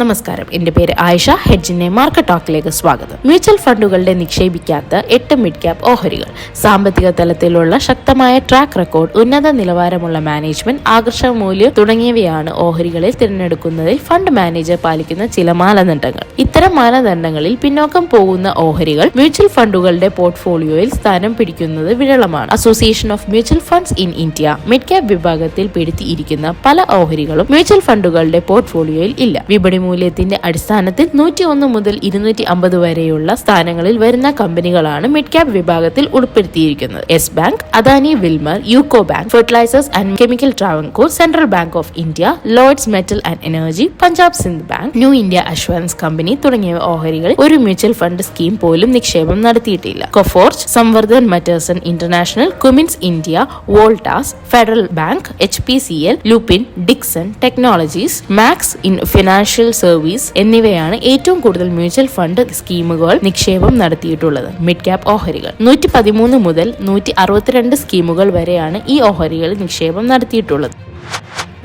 നമസ്കാരം. എന്റെ പേര് ആയിഷ. ഹെഡ്ജിന്റെ മാർക്കറ്റ് ടോക്കിലേക്ക് സ്വാഗതം. മ്യൂച്വൽ ഫണ്ടുകളുടെ നിക്ഷേപിക്കാത്ത എട്ട് മിഡ് ക്യാപ് ഓഹരികൾ. സാമ്പത്തിക തലത്തിലുള്ള ശക്തമായ ട്രാക്ക് റെക്കോർഡ് ഉന്നത നിലവാരമുള്ള മാനേജ്മെന്റ് ആകർഷക മൂല്യം തുടങ്ങിയവയാണ് ഓഹരികളിൽ തിരഞ്ഞെടുക്കുന്നതിൽ ഫണ്ട് മാനേജർ പാലിക്കുന്ന ചില മാനദണ്ഡങ്ങൾ. ഇത്തരം മാനദണ്ഡങ്ങളിൽ പിന്നോക്കം പോകുന്ന ഓഹരികൾ മ്യൂച്വൽ ഫണ്ടുകളുടെ പോർട്ട്ഫോളിയോയിൽ സ്ഥാനം പിടിക്കുന്നത് വിരളമാണ്. Association of mutual funds in India mid cap വിഭാഗത്തിൽ പെടുത്തിയിരിക്കുന്ന പല ഓഹരികളും മ്യൂച്വൽ ഫണ്ടുകളുടെ പോർട്ട്ഫോളിയോയിൽ ഇല്ല. വിപണി മൂല്യത്തിന്റെ അടിസ്ഥാനത്തിൽ നൂറ്റി ഒന്ന് മുതൽ ഇരുന്നൂറ്റി അമ്പത് വരെയുള്ള സ്ഥാനങ്ങളിൽ വരുന്ന കമ്പനികളാണ് മിഡ് ക്യാപ് വിഭാഗത്തിൽ ഉൾപ്പെടുത്തിയിരിക്കുന്നത്. Yes bank Adani Wilmar UCO bank fertilisers and chemical Travancore central bank of India lords metal and energy Punjab Sindh bank new India assurance company തുടങ്ങിയ ഓഹരികളിൽ ഒരു മ്യൂച്വൽ ഫണ്ട് സ്കീം പോലും നിക്ഷേപം നടത്തിയിട്ടില്ല. Coforge Samvardhan Motherson international Cummins India Voltas federal bank H P C L Lupin Dixon technologies Max in financial service എന്നിവയാണ് ഏറ്റവും കൂടുതൽ mutual fund സ്കീമുകൾ നിക്ഷേപം നടത്തിയിട്ടുള്ളത്. മിഡ് ക്യാപ് ഓഹരികൾ. നൂറ്റി പതിമൂന്ന് മുതൽ നൂറ്റി അറുപത്തിരണ്ട് സ്കീമുകൾ വരെയാണ് ഈ ഓഹരികൾ നിക്ഷേപം നടത്തിയിട്ടുള്ളത്.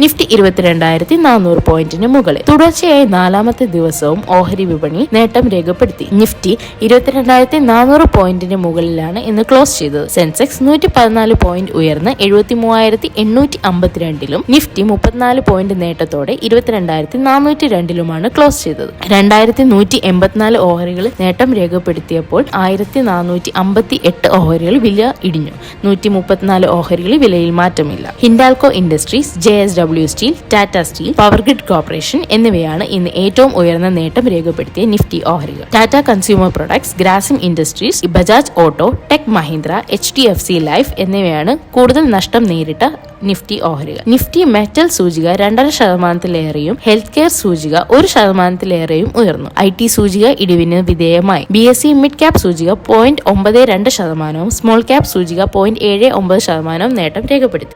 നിഫ്റ്റി ഇരുപത്തിരണ്ടായിരത്തി നാനൂറ് പോയിന്റിന് മുകളിൽ. തുടർച്ചയായി നാലാമത്തെ ദിവസവും ഓഹരി വിപണി നേട്ടം രേഖപ്പെടുത്തി. നിഫ്റ്റി ഇരുപത്തിരണ്ടായിരത്തി നാനൂറ് പോയിന്റിന് മുകളിലാണ് ഇന്ന് ക്ലോസ് ചെയ്തത്. സെൻസെക്സ് നൂറ്റി പതിനാല് പോയിന്റ് ഉയർന്ന് എഴുപത്തി മൂവായിരത്തി എണ്ണൂറ്റി അമ്പത്തിരണ്ടിലും നിഫ്റ്റി മുപ്പത്തിനാല് പോയിന്റ് നേട്ടത്തോടെ ഇരുപത്തിരണ്ടായിരത്തി നാനൂറ്റി രണ്ടിലുമാണ് ക്ലോസ് ചെയ്തത്. രണ്ടായിരത്തി നൂറ്റി എൺപത്തിനാല് ഓഹരികൾ നേട്ടം രേഖപ്പെടുത്തിയപ്പോൾ ആയിരത്തി നാനൂറ്റി അമ്പത്തി എട്ട് ഓഹരികൾ വില ഇടിഞ്ഞു. നൂറ്റി മുപ്പത്തിനാല് ഓഹരികളിൽ വിലയിൽ മാറ്റമില്ല. Hindalco industries J S W steel Tata steel power grid corporation എന്നിവയാണ് ഇന്ന് ഏറ്റവും ഉയർന്ന നേട്ടം രേഖപ്പെടുത്തിയ നിഫ്റ്റി ഓഹരികൾ. Tata consumer products Grasim industries Bajaj auto tech Mahindra H D F C life എന്നിവയാണ് കൂടുതൽ നഷ്ടം നേരിട്ട നിഫ്റ്റി ഓഹരികൾ. നിഫ്റ്റി മെറ്റൽ സൂചിക രണ്ടര ശതമാനത്തിലേറെയും ഹെൽത്ത് കെയർ സൂചിക ഒരു ശതമാനത്തിലേറെയും ഉയർന്നു. ഐ ടി സൂചിക ഇടിവിന് വിധേയമായി. B S E mid cap സൂചിക പോയിന്റ് ഒമ്പത് രണ്ട് ശതമാനവും സ്മോൾ ക്യാപ് സൂചിക പോയിന്റ് ഏഴ് ഒമ്പത് ശതമാനവും നേട്ടം രേഖപ്പെടുത്തി.